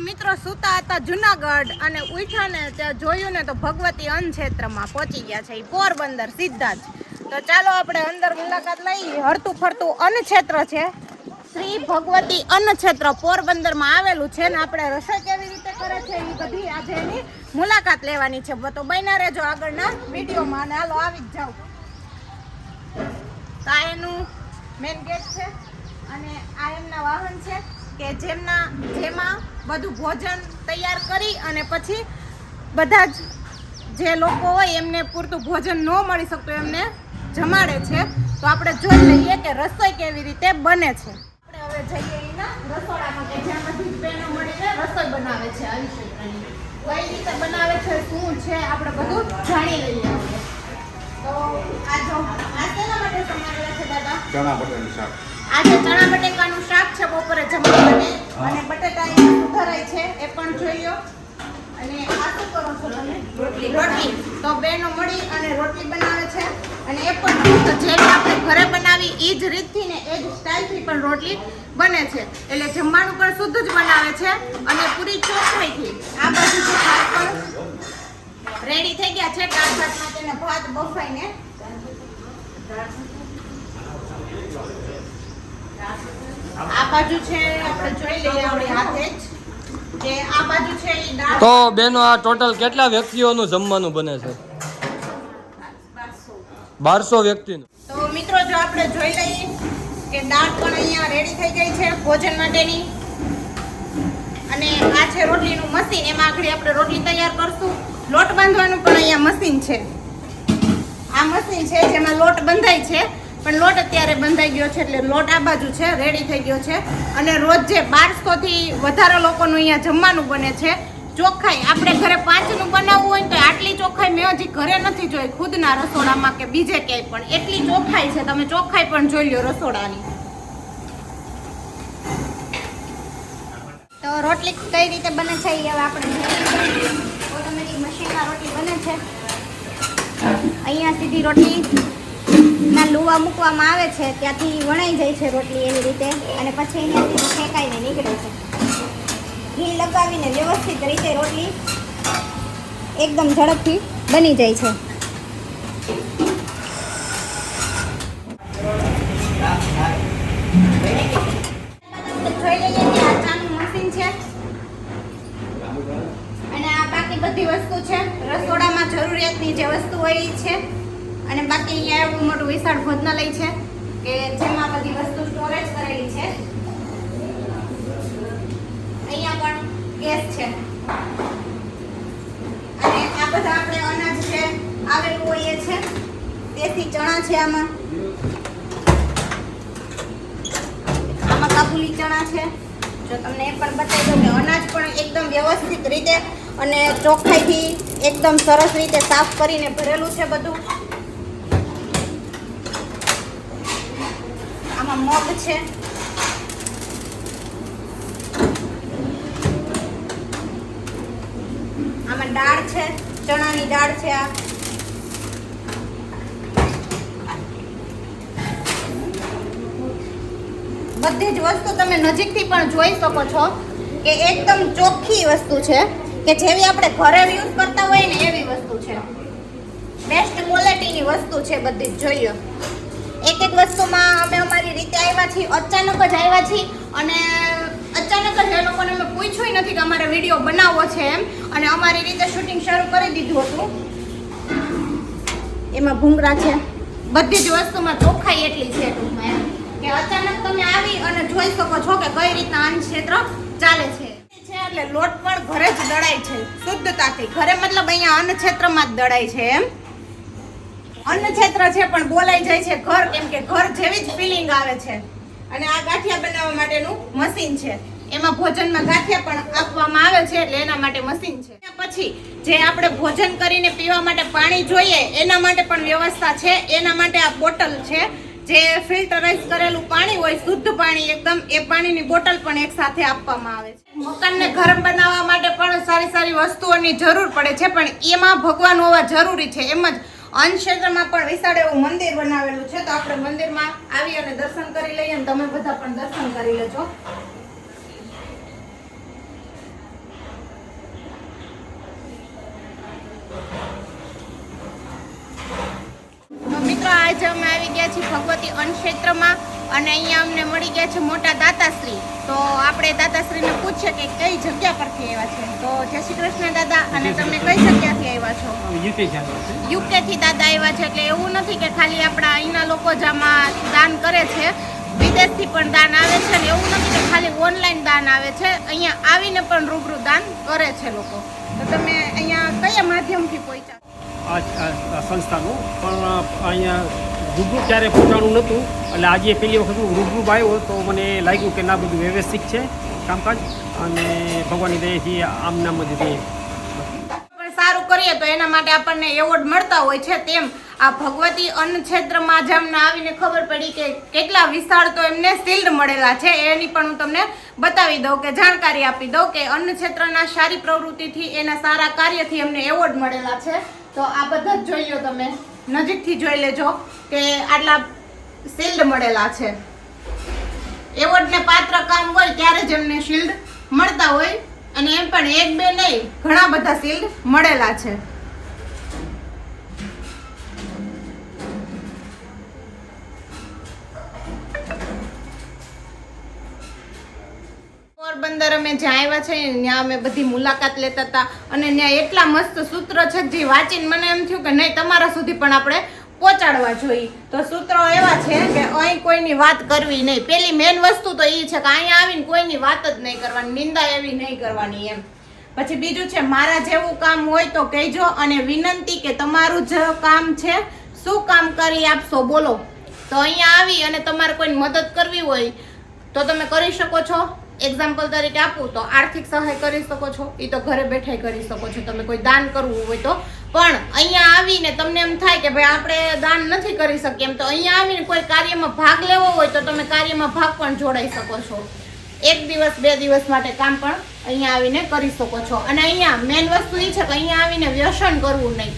મિત્રો સુતા હતા જુનાગઢ અને ઉઠ્યા ને ત્યાં જોયું ને તો ભગવતી અન્ન ક્ષેત્રમાં પહોંચી ગયા છે. એ પોરબંદર સીધા જ. તો ચાલો આપણે અંદર મુલાકાત લઈએ હરતું ફરતું અન્ન ક્ષેત્ર છે. શ્રી ભગવતી અન્ન ક્ષેત્ર પોરબંદરમાં આવેલું છે ને આપણે રસોઈ કેવી રીતે કરે છે એ બધી આજે એની મુલાકાત લેવાની છે. તો બન્યા રહેજો આગળના વિડીયોમાં અને હાલો આવી જ જાઓ. તો આ એનું મેન ગેટ છે અને આ એમના વાહન છે. કે જેમના જેમાં બધું ભોજન તૈયાર કરી અને પછી બધા જ જે લોકો હોય એમને પૂરતું ભોજન ન મળી શકતું એમને જમાડે છે. તો આપણે જોઈ લઈએ કે રસોઈ કેવી રીતે બને છે. આપણે હવે જઈએ એના રસોડામાં કે જ્યાં બધી બહેનો મળીને રસોઈ બનાવે છે આવી ક્ષેત્રની કઈ રીતે બનાવે છે શું છે આપણે બધું જાણી લઈએ તો આ જો આ શેના માટે સમારેલા છે દાદા? ચણા બટેકાનું શાક. આજે ચણા બટેકાનું શાક છે બપોરે રીતથી ને એ જ સ્ટાઇલથી પણ રોટલી બને છે. એટલે જમવાનું પણ શુદ્ધ જ બનાવે છે અને પૂરી ચોખ્ખાઈથી. આ બાજુ જે ભાત પણ રેડી થઈ ગયા છે. દાળ માટેના ભાત બફાઈને. આ બાજુ છે તો બેનો, આ ટોટલ કેટલા વ્યક્તિઓનું જમવાનું બને છે? બારસો. વ્યક્તિનું. તો જો આપણે જોઈ લઈએ કે દાળ પણ અહીંયા રેડી થઈ ગઈ છે ભોજન માટેની. અને આ છે રોટલીનું મશીન એમાં આગળ આપણે રોટલી તૈયાર કરશું. લોટ બાંધવાનું પણ અહીંયા મશીન છે. આ મશીન છે જેમાં લોટ બંધાય છે. પણ લોટ અત્યારે બંધાઈ ગયો છે એટલે લોટ આ બાજુ છે રેડી થઈ ગયો છે. અને રોજ જે બારસોથી વધારે લોકોનું અહીંયા જમવાનું બને છે ચોખ્ખાઈ. આપણે ઘરે પાંચનું બનાવવું હોય તો આટલી ચોખ્ખાઈ મેં હજી ઘરે નથી જોઈ. ખુદના રસોડામાં કે બીજે ક્યાંય પણ. એટલી ચોખ્ખાઈ છે. તમે ચોખ્ખાઈ પણ જોઈ લો રસોડાની. તો રોટલી કઈ રીતે બને છે એ હવે આપણે ઓટોમેટિક મશીનમાં રોટલી બને છે. અહીંયા સીધી રોટલી ના લુવા મૂકવામાં આવે છે. ત્યાંથી વણાઈ જાય છે રોટલી એવી રીતે. અને પછી અહીંયાથી ફેંકાઈને નીકળે છે. ઘી લગાવીને વ્યવસ્થિત રીતે રોટલી એકદમ ઝડપથી બની જાય છે. જોઈ લઈએ આ ચાનું મશીન છે. અને આ બાકી બધી વસ્તુ છે. રસોડામાં જરૂરિયાતની જે વસ્તુ હોય એ છે. અને બાકી અહીંયા એવું મોટું વિશાળ ભોજનાલય છે કે જેમાં બધી વસ્તુ સ્ટોરેજ કરેલી છે અહીંયા પણ ગેસ છે. અને આ બધા આપણે અનાજ છે, આવેલું હોઈએ છે. તેથી ચણા છે આમાં. આમાં કાબુલી ચણા છે. જો તમને એ પણ બતાવી દઉં કે અનાજ પણ એકદમ વ્યવસ્થિત રીતે અને ચોખ્ખાઈથી એકદમ સરસ રીતે સાફ કરીને ભરેલું છે બધું. આમાં મગ છે. દાળ છે, ચણાની દાળ છે આ. બધી જ વસ્તુ તમે નજીકથી પણ જોઈ શકો છો કે એકદમ ચોખ્ખી વસ્તુ છે, કે જેવી આપણે ઘરે યુઝ કરતા હોય ને એવી વસ્તુ છે. બેસ્ટ ક્વોલિટીની વસ્તુ છે બધી જ, જોઈએ. એક એક વસ્તુમાં અમે અમારી રીતે આવ્યા છીએ, અચાનક જ આવ્યા છીએ અને અચાનક એ લોકોને અમે પૂછ્યું નથી કે અમારે વીડિયો બનાવવો છે એમ અને અમારી રીતે શૂટિંગ શરૂ કરી દીધું હતું. એમાં ભૂંગરા છે? બધી જ વસ્તુમાં ચોખ્ખાઈ એટલી છે ટૂંકમાં એમ. કે અચાનક તમે આવી અને જોઈ શકો છો કે કઈ રીતના અન્ન ક્ષેત્ર ચાલે છે. છે એટલે લોટ પણ ઘરે જ દળાય છે શુદ્ધતાથી. ઘરે મતલબ અહીંયા અન્ન ક્ષેત્રમાં જ દળાય છે એમ. અન્ન ક્ષેત્ર છે પણ બોલાઈ જાય છે ઘર કેમ કે ઘર જેવી જ ફિલિંગ આવે છે. અને આ ગાંઠિયા બનાવવા માટેનું મશીન છે. એમાં ભોજનમાં ગાંઠિયા પણ આપવામાં આવે છે એટલે એના માટે મશીન છે. પછી જે આપણે ભોજન કરીને પીવા માટે પાણી જોઈએ, એના માટે પણ વ્યવસ્થા છે. એના માટે આ બોટલ છે. જે ફિલ્ટરાઇઝ કરેલું પાણી હોય, શુદ્ધ પાણી એકદમ, એ પાણીની બોટલ પણ એક સાથે આપવામાં આવે છે. મકાનને ગરમ બનાવવા માટે પણ સારી સારી વસ્તુઓની જરૂર પડે છે, પણ એમાં ભગવાન હોવા જરૂરી છે. એમ જ ક્ષેત્રમાં પણ વિશાળ એવું મંદિર બનાવેલું છે. તો આપણે મંદિરમાં આવી અને દર્શન કરી લઈએ અને તમે બધા પણ દર્શન કરી લેજો. આજે અમે આવી ગયા છીએ ભગવતી અન્નક્ષેત્રમાં અને અહીંયા અમને મળી ગયા છે મોટા દાતાશ્રી. તો આપણે દાતાશ્રીને પૂછીએ કે કઈ જગ્યા પરથી આવ્યા છે? તો જય શ્રી કૃષ્ણ દાદા અને તમે કઈ જગ્યાથી આવ્યા છો? યુકે થી દાદા આવ્યા છે એટલે એવું નથી કે ખાલી આપણા અહીંના લોકો જ આમાં દાન કરે છે. વિદેશથી પણ દાન આવે છે અને એવું નથી કે ખાલી ઓનલાઈન દાન આવે છે. અહીંયા આવીને પણ રૂબરૂ દાન કરે છે લોકો. તો તમે અહીંયા કયા માધ્યમથી પહોંચ્યા? આ સંસ્થાનું. પણ અહીંયા રૂબરૂ ક્યારે પહોંચાડું નહોતું. એટલે આજે પહેલી વખત હું રૂબરૂ આવ્યો તો મને લાગ્યું કે ના, બધું વ્યવસ્થિત છે કામકાજ. અને ભગવાનની દયાથી આમ નામ જ રહે સારું કરીએ તો એના માટે આપણને એવોર્ડ મળતા હોય છે તેમ. આ ભગવતી અન્ન ક્ષેત્રમાં જે અમને આવીને ખબર પડી કે કેટલા વિશાળ તો એમને શિલ્ડ મળેલા છે, એની પણ હું તમને બતાવી દઉં કે જાણકારી આપી દઉં કે અન્ન ક્ષેત્રના સારી પ્રવૃત્તિથી એના સારા કાર્યથી એમને એવોર્ડ મળેલા છે. તો આ બધા જ જોઈ લો તમે. નજીકથી જોઈ લેજો કે આટલા શિલ્ડ મળેલા છે. એવોર્ડને પાત્ર કામ હોય ત્યારે જ એમને શિલ્ડ મળતા હોય અને એમ પણ એક બે નહીં, ઘણા બધા શિલ્ડ મળેલા છે. પોરબંદર અમે જ્યાં આવ્યા છે, ત્યાં અમે બધી મુલાકાત લેતા હતા. અને ત્યાં એટલા મસ્ત સૂત્ર છે જે વાંચીને મને એમ થયું કે નહીં, તમારા સુધી પણ આપણે પહોંચાડવા જોઈએ. તો સૂત્રો એવા છે કે અહીં કોઈની વાત કરવી નહીં. પેલી મેન વસ્તુ તો એ છે કે અહીંયા આવીને કોઈની વાત જ નહીં કરવાની, નિંદા એવી નહીં કરવાની એમ. પછી બીજું છે, મારા જેવું કામ હોય તો કહેજો અને વિનંતી કે તમારું જ કામ છે, શું કામ કરી આપશો બોલો. તો અહીંયા આવી અને તમારે કોઈની મદદ કરવી હોય તો તમે કરી શકો છો. એક્ઝામ્પલ તરીકે આપું તો આર્થિક સહાય કરી શકો છો. એ તો ઘરે બેઠા કરી શકો છો. તમે કોઈ દાન કરવું હોય તો. પણ અહીંયા આવીને તમને એમ થાય કે ભાઈ આપણે દાન નથી કરી શકીએ એમ તો અહીંયા આવીને કોઈ કાર્યમાં ભાગ લેવો હોય તો તમે કાર્યમાં ભાગ પણ જોડાઈ શકો છો. એક દિવસ, બે દિવસ માટે કામ પણ અહીંયા આવીને કરી શકો છો. અને અહીંયા મેઇન વસ્તુ એ છે કે અહીંયા આવીને વ્યસન કરવું નહીં.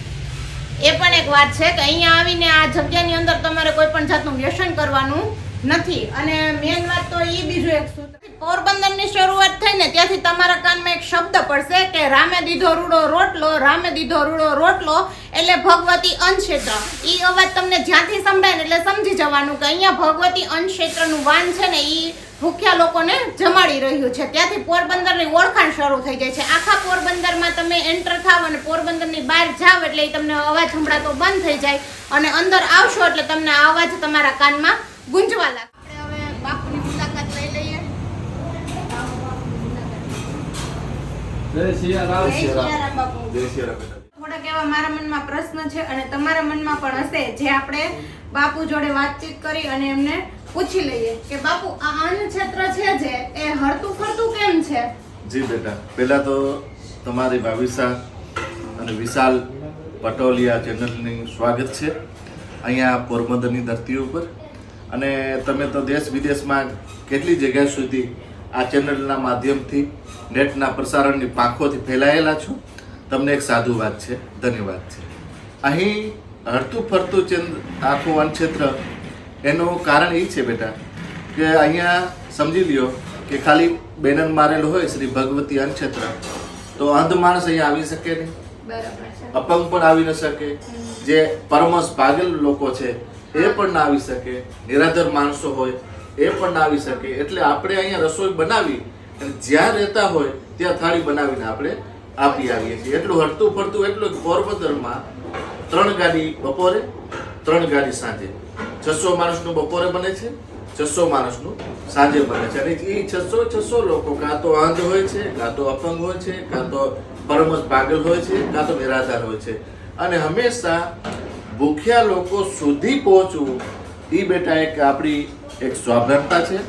એ પણ એક વાત છે કે અહીંયા આવીને આ જગ્યાની અંદર તમારે કોઈ પણ જાતનું વ્યસન કરવાનું નથી. અને મેન વાત તો એ બીજું એક સૂત્ર પોરબંદરની શરૂઆત થઈ ને ત્યાંથી તમારા કાનમાં એક શબ્દ પડશે કે રામે દીધો રૂડો રોટલો, રામે દીધો રૂડો રોટલો એટલે ભગવતી અન્નક્ષેત્ર. એ અવાજ તમને જ્યાંથી સંભળાય ને એટલે સમજી જવાનું કે અહીંયા ભગવતી અનક્ષેત્રનું વાન છે ને એ ભૂખ્યા લોકોને જમાડી રહ્યું છે. ત્યાંથી પોરબંદરની ઓળખાણ શરૂ થઈ જાય છે. આખા પોરબંદરમાં તમે એન્ટર થાવ અને પોરબંદરની બહાર જાવ એટલે તમને અવાજ સંભળાતો બંધ થઈ જાય. અને અંદર આવશો એટલે તમને આ અવાજ તમારા કાનમાં ગુંજવા લાગે આપણે હવે બાપુની મુલાકાત લઈ લઈએ. થોડાક એવા મારા મનમાં પ્રશ્ન છે અને તમારા મનમાં પણ હશે. જે આપણે બાપુ જોડે વાતચીત કરી અને એમને પૂછી લઈએ કે બાપુ આ અન્ન ક્ષેત્ર છે જે એ હરતું ફરતું કેમ છે? જી બેટા પહેલા તો તમારી ભાવિસા અને વિશાલ પટોલિયા ચેનલની સ્વાગત છે. અહીંયા પોરબંદરની ધરતી ઉપર. અને તમે તો દેશ વિદેશમાં કેટલી જગ્યા સુધી આ ચેનલના માધ્યમથી નેટના પ્રસારણની પાંખોથી ફેલાયેલા છો? તમને એક સાધુ વાત છે. ધન્યવાદ છે. અહીં હરતું ફરતું ચંદ આખું વનક્ષેત્ર એનું કારણ એ છે બેટા કે અહીંયા સમજી લ્યો કે ખાલી બેનર મારેલું હોય શ્રી ભગવતી અનક્ષેત્ર તો અંધ માણસ અહીંયા આવી શકે નહીં. અપંગ પણ આવી ન શકે. જે પરમસ પાગલ લોકો છે એ પણ ના આવી શકે. નિરાધર માણસો હોય, એ પણ ના આવી શકે. એટલે આપણે અહીંયા રસોઈ બનાવી અને જ્યાં રહેતા હોય ત્યાં થાળી બનાવીને આપણે આપી આવીએ છીએ. એટલું હરતું ફરતું એટલું પોરબંદરમાં ત્રણ ગાડી બપોરે, ત્રણ ગાડી સાંજે. છસો માણસનું બપોરે બને છે, છસો માણસનું સાંજે બને છે. અને એ છસો છસો લોકો, કાં તો અંધ હોય છે, કાં તો અપંગ હોય છે, કાં તો પરમજ પાગલ હોય છે, કાં તો નિરાધાર હોય છે. અને હંમેશા ભૂખ્યા લોકો સુધી પહોંચવું એ બેટા એક આપણી એક સ્વાભ્યતા છે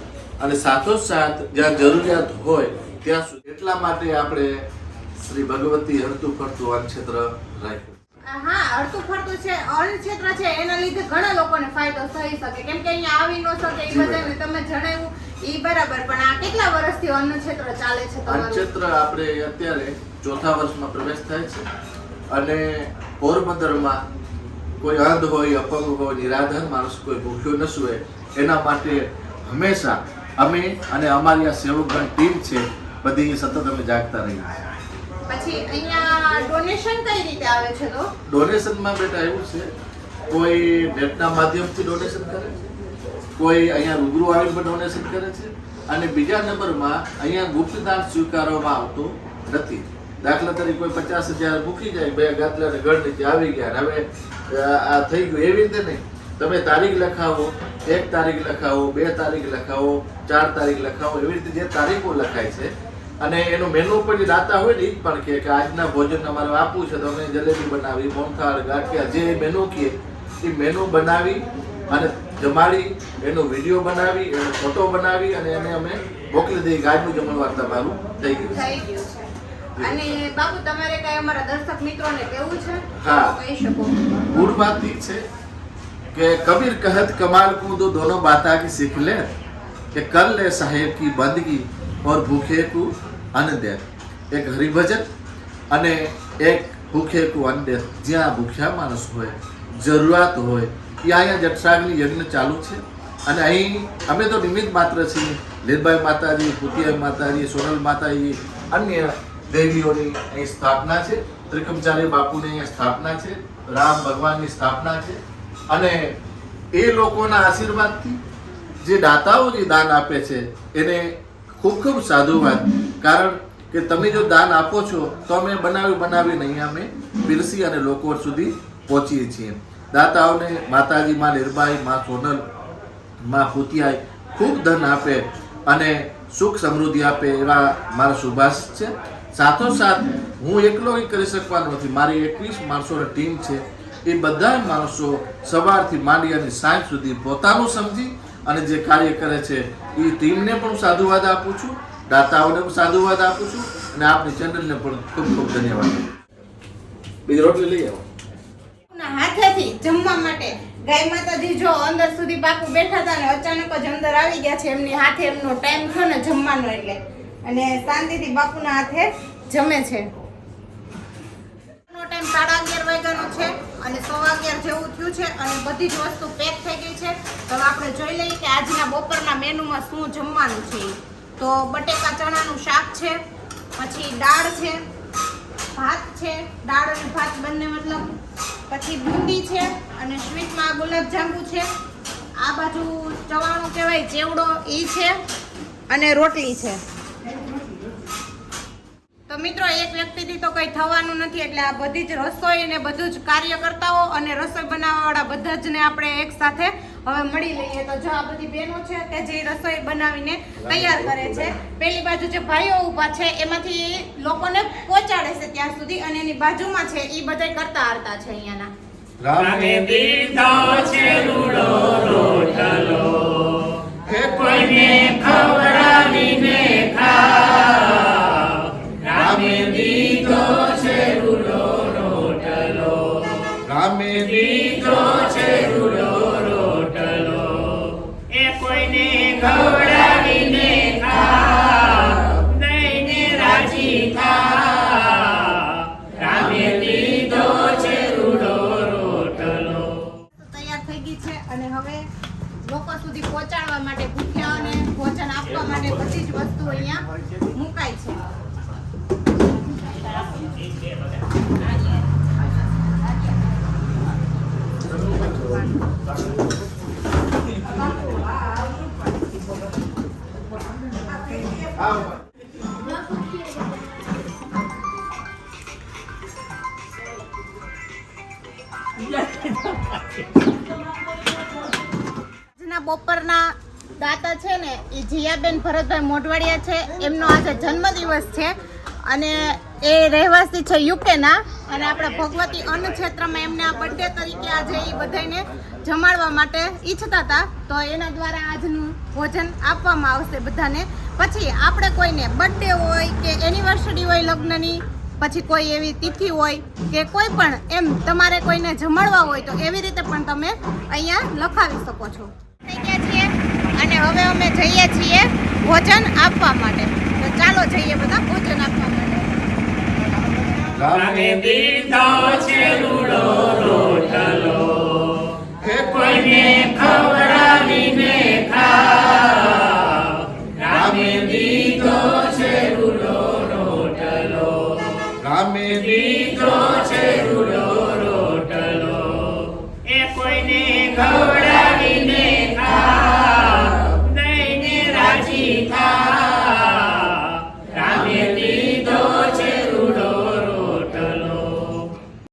અને સાથોસાથ જ્યાં જરૂરિયાત હોય ત્યાં સુધી એટલા માટે આપણે શ્રી ભગવતી હરતું ફરતું અન્ન ક્ષેત્ર રાખ્યું. હા અડધું ફરતું છે ક્ષેત્ર છે એના લીધે ઘણા લોકોને ફાયદો થઈ શકે. કેમ કે અહીંયા આવી ન શકે એ બધાને તમે જણાવ્યું એ બરાબર પણ આ કેટલા વર્ષથી અન્ન ક્ષેત્ર ચાલે છે તમારું? ક્ષેત્ર આપણે અત્યારે ચોથા વર્ષમાં પ્રવેશ થાય છે અને પોરબંદરમાં કોઈ અંધ હોય અપંગ હોય નિરાધાર માણસ કોઈ ભૂખ્યો ન સુવે એના માટે હંમેશા અમે અને અમારી આ સેવકગણ ટીમ છે બધી સતત અમે જાગતા રહીએ પછી અહીંયા ડોનેશન કઈ રીતે આવે છે તો? ડોનેશનમાં બેટા એવું છે કોઈ નેટના માધ્યમથી ડોનેશન કરે છે કોઈ અહીંયા રૂબરૂ આવીને ડોનેશન કરે છે અને બીજા નંબરમાં અહીંયા ગુપ્તદાન સ્વીકારવામાં આવતું નથી. દાખલા તરીકે કોઈ પચાસ હજાર મૂકી જાય બે ગાદલા ને ગઢ નીચે આવી ગયા હવે આ થઈ ગયું. એવી રીતે નહીં. તમે તારીખ લખાવો, એક તારીખ લખાવો, બે તારીખ લખાવો, ચાર તારીખ લખાવો, એવી રીતે જે તારીખો લખાય છે. અને એનું મેનુ પણ જે દાતા હોય ને એ પણ કહે કે આજના ભોજન અમારે આપવું છે, તો અમે જલેબી બનાવી મોનથાળ ગાંઠિયા, જે મેનુ કહે એ મેનુ બનાવી અને જમાડી, એનો વીડિયો બનાવી, એનો ફોટો બનાવી અને એને અમે મોકલી દઈએ ગાજનું જમણવાર તમારું થઈ ગયું. અને બાપુ તમારે કઈ અમારા દર્શક મિત્રોને કેવું છે હા. તો કહી શકો गुड़ बात ही है कि कबीर कहत कमाल को दो दोनों बाता की सीख ले कि कर ले साहेब की बंदगी और भूखे को अन्न दे એક હરિભજન અને એક ભૂખે કો અન્ન દે જ્યાં ભૂખ્યા માણસ હોય જરૂરિયાત હોય એ અહીંયા જઠરાગ્નિ યજ્ઞ ચાલુ છે અને અહીં અમે તો નિમિત્ત માત્ર છીએ લીલબાઈ માતાજી પુતિયા માતાજી સોનલ માતાજી અન્ય દેવીઓની અહીં સ્થાપના છે, ત્રિકમચાર્ય બાપુની અહીંયા સ્થાપના છે, રામ ભગવાનની સ્થાપના છે. અને એ લોકોના આશીર્વાદથી જે દાતાઓ જે દાન આપે છે, એને ખૂબ ખૂબ સાધુવાદ. કારણ કે તમે જો દાન આપો છો, તો અમે બનાવી બનાવીને અહીંયા અમે પીરસી અને લોકો સુધી પહોંચીએ છીએ. દાતાઓને માતાજી, માં નિર્બાઈ, માં સોનલ, માં ફૂતિયાઈ ખૂબ ધન આપે અને સુખ સમૃદ્ધિ આપે એવા મારા સુભાષ છે. સાથોસાથ હું એકલો એ કરી શકવાનો નથી. મારી એકવીસ માણસોની ટીમ છે. એ બધા માણસો સવારથી માંડી અને સાંજ સુધી પોતાનું સમજી અને જે કાર્ય કરે છે, એ ટીમને પણ સાધુવાદ આપું છું, દાતાઓને પણ સાધુવાદ આપું છું અને આપની ચેનલને પણ ખૂબ ખૂબ ધન્યવાદ. બીજી રોટલી લઈ આવો. હાથેથી જમવા માટે. ગાય માતાજી જો અંદર સુધી પાકું બેઠા હતા ને, અચાનક જ અંદર આવી ગયા છે. એમની હાથે એમનો ટાઈમ થયો ને જમવાનો એટલે. અને શાંતિથી બાપુના હાથે જમે છે. ટાઈમ સાડા અગિયાર વાગ્યાનો છે અને સવા અગિયાર જેવું થયું છે અને બધી જ વસ્તુ પેક થઈ ગઈ છે. તો આપણે જોઈ લઈએ કે આજના બપોરના મેનુમાં શું જમવાનું છે. તો બટેકા ચણાનું શાક છે, પછી દાળ છે, ભાત છે, દાળ અને ભાત બંને મતલબ. પછી બુંદી છે અને સ્વીટમાં ગુલાબજાંબુ છે. આ બાજુ ચવાણું કહેવાય, ચેવડો ઈ છે અને રોટલી છે. મિત્રો, એક વ્યક્તિથી તો કંઈ થવાનું નથી, એટલે આ બધી જ રસોઈ અને બધું જ કાર્યકર્તાઓ અને રસોઈ બનાવવાવાળા બધા જ ને આપણે એક સાથે હવે મળી લઈએ. તો જો આ બધી બહેનો છે કે જે રસોઈ બનાવીને તૈયાર કરે છે. પેલી બાજુ જે ભાઈઓ ઊભા છે, એમાંથી લોકોને પહોંચાડે છે ત્યાં સુધી અને એની બાજુમાં છે એ બધા કરતા હારતા છે અહીંયાના. રામે દીધા છે રૂડો રોટલો. કોઈને ખવડાવીને કોઈને ને એ જીયાબેન ભરતભાઈ મોઢવાડિયા છે. એમનો આજે જન્મદિવસ છે. અને એ રહેવાસી છે યુકેના. અને આપણા ભગવતી અન્ન ક્ષેત્રમાં એમને આ બર્થડે તરીકે આજે એ બધાને જમાડવા માટે ઈચ્છતા હતા. તો એના દ્વારા આજનું ભોજન આપવામાં આવશે બધાને. પછી આપણે કોઈને બર્થડે હોય કે એનિવર્સરી હોય લગ્નની, પછી કોઈ એવી તિથિ હોય કે કોઈ પણ એમ તમારે કોઈને જમાડવા હોય તો એવી રીતે પણ તમે અહીંયા લખાવી શકો છો. હવે અમે જઈએ છીએ ભોજન આપવા માટે. ચાલો જઈએ બધા ભોજન આપવા માટે. દીધો